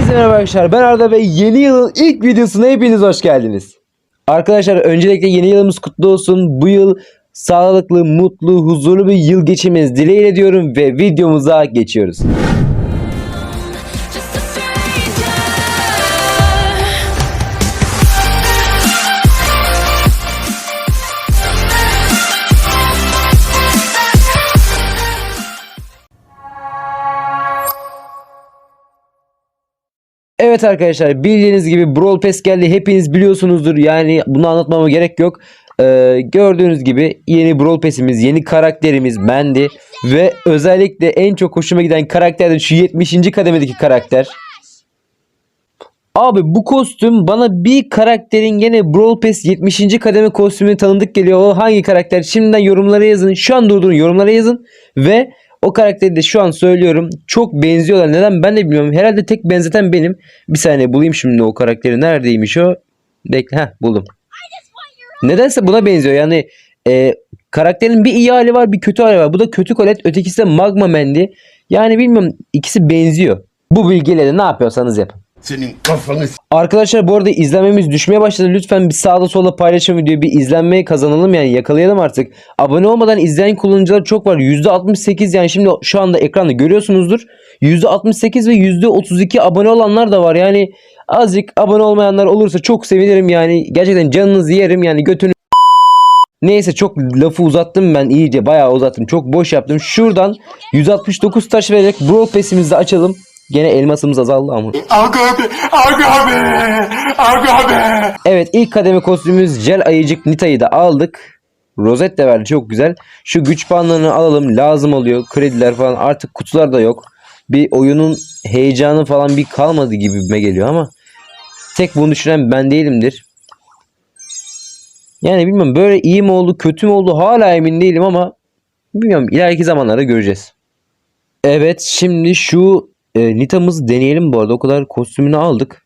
Hepinize merhaba arkadaşlar. Ben Arda ve yeni yılın ilk videosuna hepiniz hoş geldiniz. Arkadaşlar öncelikle yeni yılımız kutlu olsun. Bu yıl sağlıklı, mutlu, huzurlu bir yıl geçirmenizi dileğiyle diyorum ve videomuza geçiyoruz. Evet arkadaşlar bildiğiniz gibi Brawl Pass geldi. Hepiniz biliyorsunuzdur. Yani bunu anlatmama gerek yok. Ee, gördüğünüz gibi yeni Brawl Pass'imiz, yeni karakterimiz Mandy. Ve özellikle en çok hoşuma giden karakter de şu 70. kademedeki karakter. Abi bu kostüm bana bir karakterin gene Brawl Pass 70. kademe kostümü tanıdık geliyor. O hangi karakter? Şimdiden yorumlara yazın. Şu an durdurun yorumlara yazın. Ve o karakteri de şu an söylüyorum. Çok benziyorlar. Neden ben de bilmiyorum. Herhalde tek benzeten benim. Bir saniye bulayım şimdi o karakteri. Neredeymiş o? Bekle. Heh buldum. Nedense buna benziyor. Yani e, karakterin bir iyi hali var bir kötü hali var. Bu da kötü Colette. Ötekisi de Magma Mandy. Yani bilmiyorum ikisi benziyor. Bu bilgiyle de ne yapıyorsanız yapın. Senin kafanı Arkadaşlar bu arada izlenmemiz düşmeye başladı. Lütfen bir sağda solda paylaşın videoyu. Bir izlenmeyi kazanalım yani yakalayalım artık. Abone olmadan izleyen kullanıcılar çok var. %68 yani şimdi şu anda ekranda görüyorsunuzdur. %68 ve %32 abone olanlar da var. Yani azıcık abone olmayanlar olursa çok sevinirim yani. Gerçekten canınızı yerim yani götünü Neyse çok lafı uzattım ben iyice bayağı uzattım. Çok boş yaptım. Şuradan 169 taş vererek Brawl Pass'imizi açalım. Gene elmasımız azaldı ama. Aga abi, aga abi, aga abi. Evet ilk kademe kostümümüz Jel Ayıcık Nita'yı da aldık. Rozet de verdi çok güzel. Şu güç puanlarını alalım lazım oluyor. Krediler falan artık kutular da yok. Bir oyunun heyecanı falan bir kalmadı gibime geliyor ama. Tek bunu düşünen ben değilimdir. Yani bilmiyorum böyle iyi mi oldu kötü mü oldu hala emin değilim ama bilmiyorum ileriki zamanlarda göreceğiz. Evet şimdi şu e, Nita'mızı deneyelim bu arada o kadar kostümünü aldık.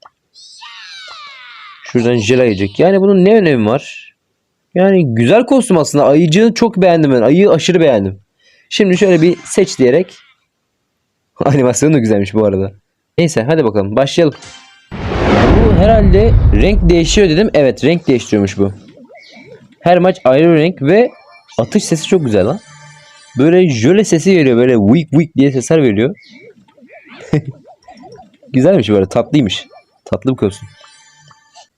Şuradan jel ayıcık. Yani bunun ne önemi var? Yani güzel kostüm aslında. Ayıcığı çok beğendim ben. Ayıyı aşırı beğendim. Şimdi şöyle bir seç diyerek. Animasyonu da güzelmiş bu arada. Neyse hadi bakalım başlayalım. Bu herhalde renk değişiyor dedim. Evet renk değiştiriyormuş bu. Her maç ayrı renk ve atış sesi çok güzel lan. Böyle jöle sesi veriyor. Böyle weak weak diye sesler veriyor. Güzelmiş böyle tatlıymış. Tatlı bir kostüm.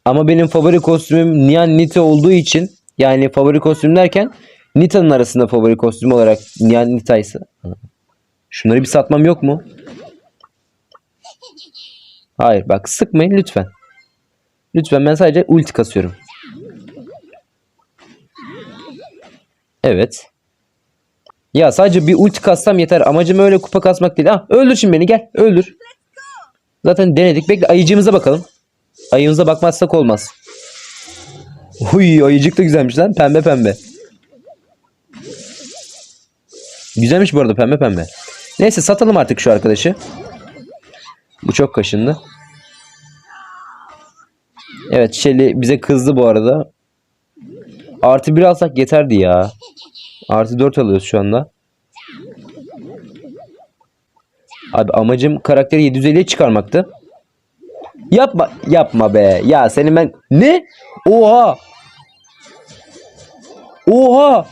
Ama benim favori kostümüm Nyan Nita olduğu için yani favori kostüm derken Nita'nın arasında favori kostüm olarak Nyan Nita ise şunları bir satmam yok mu? Hayır bak sıkmayın lütfen. Lütfen ben sadece ulti kasıyorum. Evet. Ya sadece bir ulti kassam yeter. Amacım öyle kupa kasmak değil. Ah öldür şimdi beni gel öldür. Zaten denedik. Bekle ayıcığımıza bakalım. Ayımıza bakmazsak olmaz. Uy ayıcık da güzelmiş lan. Pembe pembe. Güzelmiş bu arada pembe pembe. Neyse satalım artık şu arkadaşı. Bu çok kaşındı. Evet Shelly bize kızdı bu arada. Artı bir alsak yeterdi ya. Artı 4 alıyoruz şu anda. Abi amacım karakteri 750'ye çıkarmaktı. Yapma yapma be. Ya senin ben ne? Oha. Oha.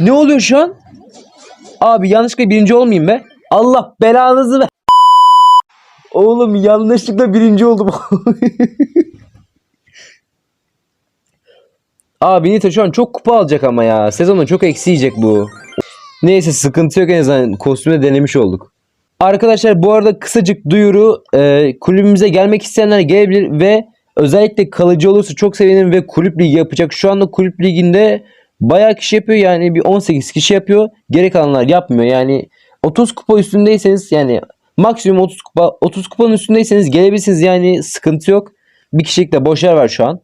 Ne oluyor şu an? Abi yanlışlıkla birinci olmayayım be. Allah belanızı ver. Oğlum yanlışlıkla birinci oldum. Abi Nita şu an çok kupa alacak ama ya. Sezonun çok eksi yiyecek bu. Neyse sıkıntı yok en azından kostüme denemiş olduk. Arkadaşlar bu arada kısacık duyuru e, kulübümüze gelmek isteyenler gelebilir ve özellikle kalıcı olursa çok sevinirim ve kulüp ligi yapacak. Şu anda kulüp liginde bayağı kişi yapıyor yani bir 18 kişi yapıyor. Geri kalanlar yapmıyor yani 30 kupa üstündeyseniz yani maksimum 30 kupa 30 kupanın üstündeyseniz gelebilirsiniz yani sıkıntı yok. Bir kişilik de boş yer var şu an.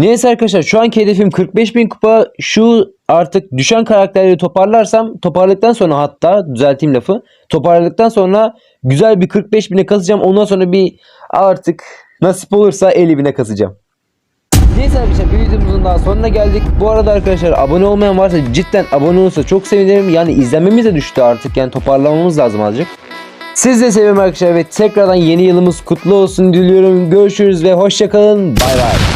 Neyse arkadaşlar şu anki hedefim 45.000 kupa. Şu artık düşen karakterleri toparlarsam toparladıktan sonra hatta düzelteyim lafı. Toparladıktan sonra güzel bir 45.000'e kasacağım. Ondan sonra bir artık nasip olursa 50.000'e kasacağım. Neyse arkadaşlar bir videomuzun daha sonuna geldik. Bu arada arkadaşlar abone olmayan varsa cidden abone olursa çok sevinirim. Yani izlenmemiz de düştü artık. Yani toparlamamız lazım azıcık. Siz de seviyorum arkadaşlar ve tekrardan yeni yılımız kutlu olsun diliyorum. Görüşürüz ve hoşçakalın. Bay bay.